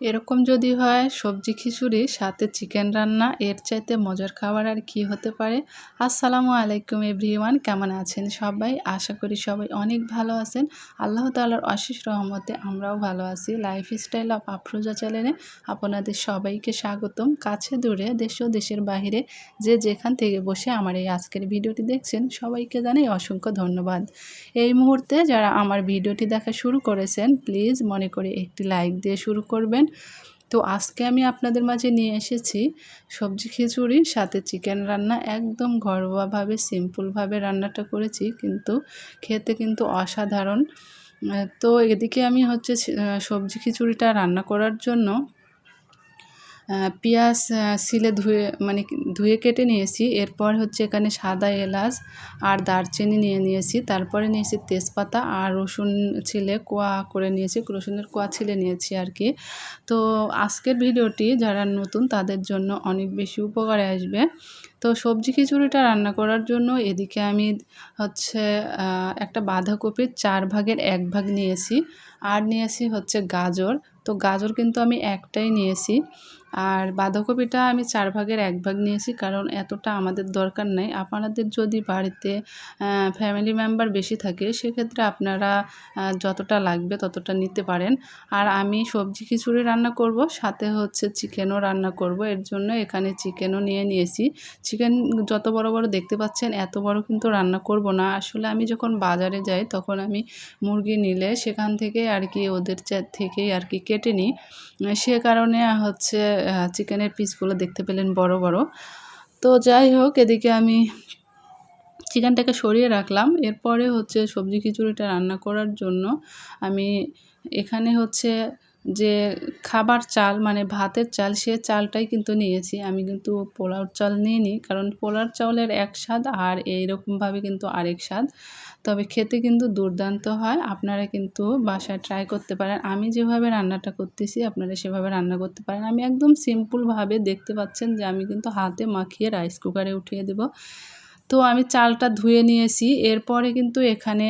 এরকম যদি হয়, সবজি খিচুড়ি, সাথে চিকেন রান্না, এর চাইতে মজার খাবার আর কি হতে পারে? আসসালামু আলাইকুম এভরিওয়ান, কেমন আছেন সবাই? আশা করি সবাই অনেক ভালো আছেন। আল্লাহ তালার অশেষ রহমতে আমরাও ভালো আছি। লাইফ স্টাইল অফ আফরোজা চ্যানেলে আপনাদের সবাইকে স্বাগতম। কাছে দূরে, দেশ ও দেশের বাহিরে যে যেখান থেকে বসে আমার এই আজকের ভিডিওটি দেখছেন, সবাইকে জানাই অসংখ্য ধন্যবাদ। এই মুহূর্তে যারা আমার ভিডিওটি দেখা শুরু করেছেন প্লিজ মনে করে একটি লাইক দিয়ে শুরু করবেন। তো আজকে আমি আপনাদের মাঝে নিয়ে এসেছি সবজি খিচুড়ি, সাথে চিকেন রান্না, একদম ঘরোয়াভাবে সিম্পলভাবে রান্নাটা করেছি, কিন্তু খেতে কিন্তু অসাধারণ। তো এদিকে আমি হচ্ছে সবজি খিচুড়িটা রান্না করার জন্য পেঁয়াজ শিলে ধুয়ে মানে ধুয়ে কেটে নিয়েছি। এরপর হচ্ছে এখানে সাদা এলাচ আর দারচিনি নিয়ে নিয়েছি। তারপরে নিয়েছি তেজপাতা আর রসুন ছিলে কোয়া করে নিয়েছি। রসুনের কোয়া ছিলে নিয়েছি আর কি। তো আজকের ভিডিওটি যারা নতুন তাদের জন্য অনেক বেশি উপকারে আসবে। তো সবজি খিচুড়িটা রান্না করার জন্য এদিকে আমি হচ্ছে একটা বাঁধাকপির চার ভাগের এক ভাগ নিয়েছি। আর নিয়েছি হচ্ছে গাজর। তো গাজর কিন্তু আমি একটাই নিয়েছি। আর বাঁধাকপিটা আমি চার ভাগের এক ভাগ নিয়েছি কারণ এতটা আমাদের দরকার নেই। আপনাদের যদি বাড়িতে ফ্যামিলি মেম্বার বেশি থাকে, সেক্ষেত্রে আপনারা যতটা লাগবে ততটা নিতে পারেন। আর আমি সবজি খিচুড়ি রান্না করব, সাথে হচ্ছে চিকেনও রান্না করব। এর জন্য এখানে চিকেনও নিয়ে নিয়েছি। চিকেন যত বড় বড় দেখতে পাচ্ছেন, এত বড় কিন্তু রান্না করব না। আসলে আমি যখন বাজারে যাই, তখন আমি মুরগি নিলে সেখান থেকে আর কি ওদের থেকেই আর কি কেটে নিই। সে কারণে হচ্ছে চিকেনের পিসগুলো দেখতে পেলেন বড় বড়। তো যাই হোক, এদিকে আমি চিকেনটাকে সরিয়ে রাখলাম। এরপরে হচ্ছে সবজি খিচুড়িটা রান্না করার জন্য আমি এখানে হচ্ছে যে খাবার চাল মানে ভাতের চাল, সে চালটাই কিন্তু নিয়েছি। আমি কিন্তু পোলাওর চাল নিইনি, কারণ পোলার চাউলের এক স্বাদ আর এইরকমভাবে কিন্তু আরেক স্বাদ। তবে খেতে কিন্তু দুর্দান্ত হয়, আপনারা কিন্তু বাসায় ট্রাই করতে পারেন। আমি যেভাবে রান্নাটা করতেছি, আপনারা সেভাবে রান্না করতে পারেন। আমি একদম সিম্পলভাবে দেখতে পাচ্ছেন যে আমি কিন্তু হাতে মাখিয়ে রাইস কুকারে উঠিয়ে দেব। তো আমি চালটা ধুয়ে নিয়েছি, এরপরে কিন্তু এখানে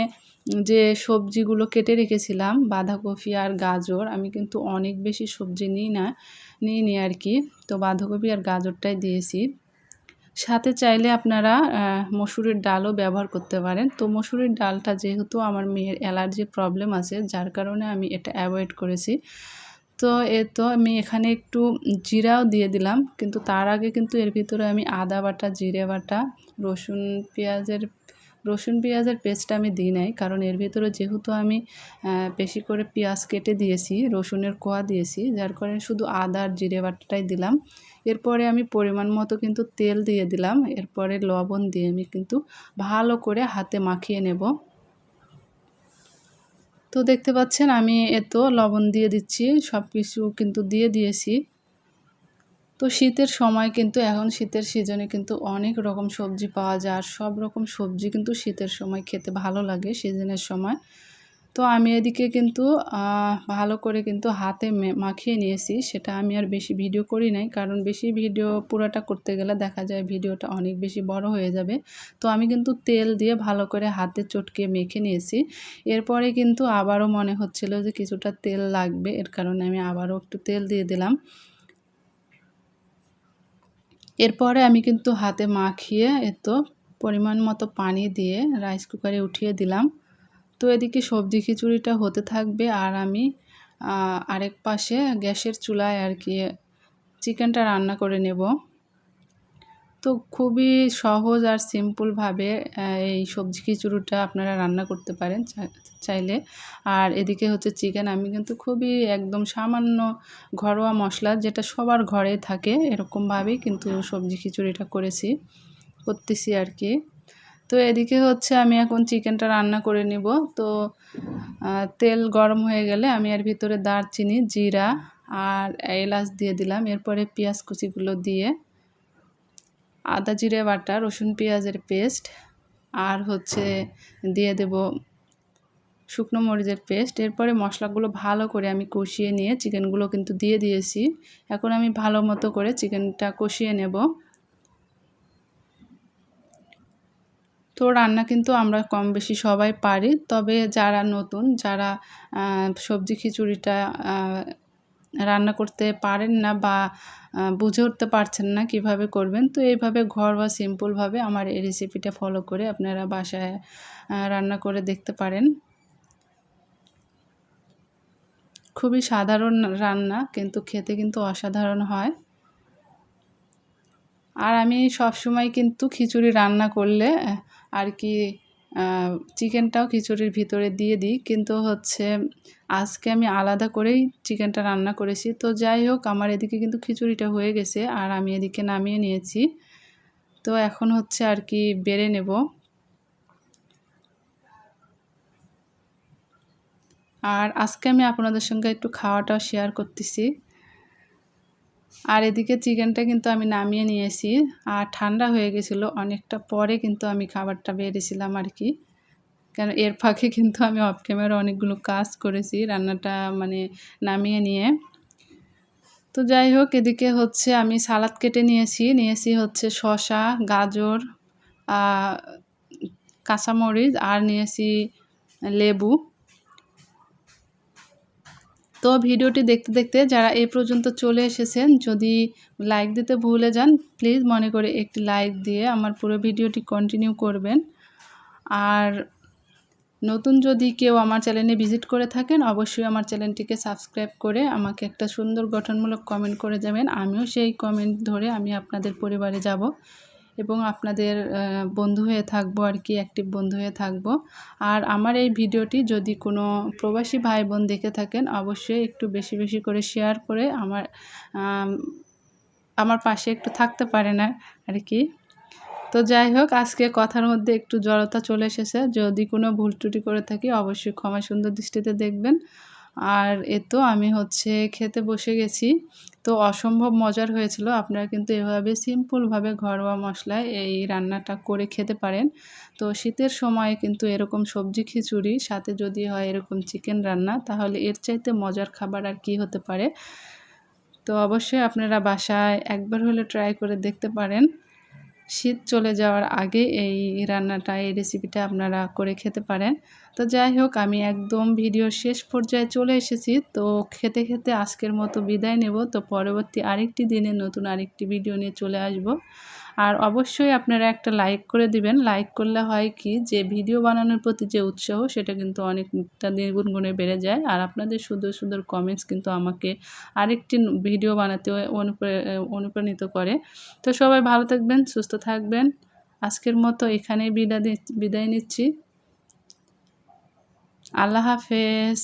যে সবজিগুলো কেটে রেখেছিলাম, বাঁধাকপি আর গাজর, আমি কিন্তু অনেক বেশি সবজি নিই না নিই নি আর কি। তো বাঁধাকপি আর গাজরটাই দিয়েছি। সাথে চাইলে আপনারা মসুরের ডালও ব্যবহার করতে পারেন। তো মসুরের ডালটা যেহেতু আমার মেয়ের অ্যালার্জি প্রবলেম আছে, যার কারণে আমি এটা অ্যাভয়েড করেছি। তো এ তো আমি এখানে একটু জিরাও দিয়ে দিলাম, কিন্তু তার আগে কিন্তু এর ভিতরে আমি আদা বাটা, জিরে বাটা, রসুন, পেঁয়াজের রসুন পেঁয়াজের পেস্টটা আমি দিই নাই, কারণ এর ভিতরে যেহেতু আমি বেশি করে পেঁয়াজ কেটে দিয়েছি, রসুনের কোয়া দিয়েছি, যার কারণে শুধু আদা আর জিরে বাটাটাই দিলাম। এরপরে আমি পরিমাণ মতো কিন্তু তেল দিয়ে দিলাম, এরপরে লবণ দিয়ে আমি কিন্তু ভালো করে হাতে মাখিয়ে নেব। তো দেখতে পাচ্ছেন আমি এত লবণ দিয়ে দিচ্ছি সব কিছু কিন্তু দিয়ে দিয়েছি। তো শীতের সময় কিন্তু এখন শীতের সিজনে কিন্তু অনেক রকম সবজি পাওয়া যায় আর সব রকম সবজি কিন্তু শীতের সময় খেতে ভালো লাগে সিজনের সময়। তো আমি এদিকে কিন্তু ভালো করে কিন্তু হাতে মাখিয়ে নিয়েছি। সেটা আমি আর বেশি ভিডিও করি নাই। কারণ বেশি ভিডিও পুরোটা করতে গেলে দেখা যায় ভিডিওটা অনেক বেশি বড় হয়ে যাবে। তো আমি কিন্তু তেল দিয়ে ভালো করে হাতে চটকে মেখে নিয়েছি। এরপরে কিন্তু আবারও মনে হচ্ছিল যে কিছুটা তেল লাগবে। এর কারণে আমি আবারও একটু তেল দিয়ে দিলাম। এরপরে আমি কিন্তু হাতে মাখিয়ে এত পরিমাণ মতো পানি দিয়ে রাইস কুকারে উঠিয়ে দিলাম। তো এদিকে সবজি খিচুড়িটা হতে থাকবে আর আমি আরেক পাশে গ্যাসের চুলায় আর কি চিকেনটা রান্না করে নেব। তো খুবই সহজ আর সিম্পলভাবে এই সবজি খিচুড়িটা আপনারা রান্না করতে পারেন চাইলে। আর এদিকে হচ্ছে চিকেন আমি কিন্তু খুবই একদম সামান্য ঘরোয়া মশলা যেটা সবার ঘরে থাকে এরকমভাবেই কিন্তু সবজি খিচুড়িটা করেছি, করতেছি আর কি। তো এদিকে হচ্ছে আমি এখন চিকেনটা রান্না করে নিব। তো তেল গরম হয়ে গেলে আমি এর ভিতরে দারচিনি, জিরা আর এলাচ দিয়ে দিলাম। এরপরে পেঁয়াজ কুচিগুলো দিয়ে আদা জিরে বাটা, রসুন পেঁয়াজের পেস্ট, আর হচ্ছে দিয়ে দেব শুকনো মরিচের পেস্ট। এরপরে মশলাগুলো ভালো করে আমি কষিয়ে নিয়ে চিকেনগুলো কিন্তু দিয়ে দিয়েছি। এখন আমি ভালো মতো করে চিকেনটা কষিয়ে নেব। তো রান্না কিন্তু আমরা কম বেশি সবাই পারি, তবে যারা নতুন, যারা সবজি খিচুড়িটা রান্না করতে পারেন না বা বুঝে উঠতে পারছেন না কীভাবে করবেন, তো এইভাবে ঘরোয়া সিম্পলভাবে আমার এই রেসিপিটা ফলো করে আপনারা বাসায় রান্না করে দেখতে পারেন। খুবই সাধারণ রান্না, কিন্তু খেতে কিন্তু অসাধারণ হয়। আর আমি সব সময় কিন্তু খিচুড়ি রান্না করলে আর কি চিকেনটাও খিচুড়ির ভিতরে দিয়ে দিই। কিন্তু হচ্ছে আজকে আমি আলাদা করেই চিকেনটা রান্না করেছি। তো যাই হোক, আমার এদিকে কিন্তু খিচুড়িটা হয়ে গেছে আর আমি এদিকে নামিয়ে নিয়েছি। তো এখন হচ্ছে আর কি বেড়ে নেব। আর আজকে আমি আপনাদের সঙ্গে একটু খাওয়াটাও শেয়ার করতেছি। আর এদিকে চিকেনটা কিন্তু আমি নামিয়ে নিয়েছি। আর ঠান্ডা হয়ে গেছিল, অনেকটা পরে কিন্তু আমি খাবারটা বেড়েছিলাম আর কি। কেন, এর ফাঁকে কিন্তু আমি অফ ক্যামেরা অনেকগুলো কাজ করেছি রান্নাটা মানে নামিয়ে নিয়ে। তো যাই হোক, এদিকে হচ্ছে আমি সালাদ কেটে নিয়েছি। নিয়েছি হচ্ছে শশা গাজর কাঁচামরিচ আর নিয়েছি লেবু। তো ভিডিওটি দেখতে দেখতে যারা এই পর্যন্ত চলে এসেছেন, যদি লাইক দিতে ভুলে যান প্লিজ মনে করে একটি লাইক দিয়ে আমার পুরো ভিডিওটি কন্টিনিউ করবেন। আর নতুন যদি কেউ আমার চ্যানেলে ভিজিট করে থাকেন, অবশ্যই আমার চ্যানেলটিকে সাবস্ক্রাইব করে আমাকে একটা সুন্দর গঠনমূলক কমেন্ট করে যাবেন। আমিও সেই কমেন্ট ধরে আমি আপনাদের পরিবারে যাব। এবং আপনাদের বন্ধু হয়ে থাকব আর কি অ্যাক্টিভ বন্ধু হয়ে থাকব। আর আমার এই ভিডিওটি যদি কোনো প্রবাসী ভাই বোন দেখে থাকেন, অবশ্যই একটু বেশি বেশি করে শেয়ার করে আমার আমার পাশে একটু থাকতে পারে না আর কি। তো যাই হোক, আজকে কথার মধ্যে একটু জড়তা চলে এসেছে। যদি কোনো ভুল ত্রুটি করে থাকি, অবশ্যই ক্ষমা সুন্দর দৃষ্টিতে দেখবেন। আর এ তো আমি হচ্ছে খেতে বসে গেছি। তো অসম্ভব মজার হয়েছিল। আপনারা কিন্তু এভাবে সিম্পলভাবে ঘরোয়া মশলায় এই রান্নাটা করে খেতে পারেন। তো শীতের সময় কিন্তু এরকম সবজি খিচুড়ি, সাথে যদি হয় এরকম চিকেন রান্না, তাহলে এর চাইতে মজার খাবার আর কি হতে পারে? তো অবশ্যই আপনারা বাসায় একবার হলে ট্রাই করে দেখতে পারেন। শীত চলে যাওয়ার আগে এই রান্নাটা, এই রেসিপিটা আপনারা করে খেতে পারেন। তো যাই হোক, আমি একদম ভিডিওর শেষ পর্যায়ে চলে এসেছি। তো খেতে খেতে আজকের মতো বিদায় নেব। তো পরবর্তী আরেকটি দিনে নতুন আরেকটি ভিডিও নিয়ে চলে আসব। আর অবশ্যই আপনারা একটা লাইক করে দিবেন। লাইক করলে হয় কি, যে ভিডিও বানানোর প্রতি যে উৎসাহ, সেটা কিন্তু অনেকটা দ্বিগুণ গুণে বেড়ে যায়। আর আপনাদের সুন্দর সুন্দর কমেন্টস কিন্তু আমাকে আরেকটি ভিডিও বানাতে অনুপ্রাণিত করে। তো সবাই ভালো থাকবেন, সুস্থ থাকবেন। আজকের মতো এখানেই বিদায় বিদায় নিচ্ছি। আল্লাহ হাফেজ।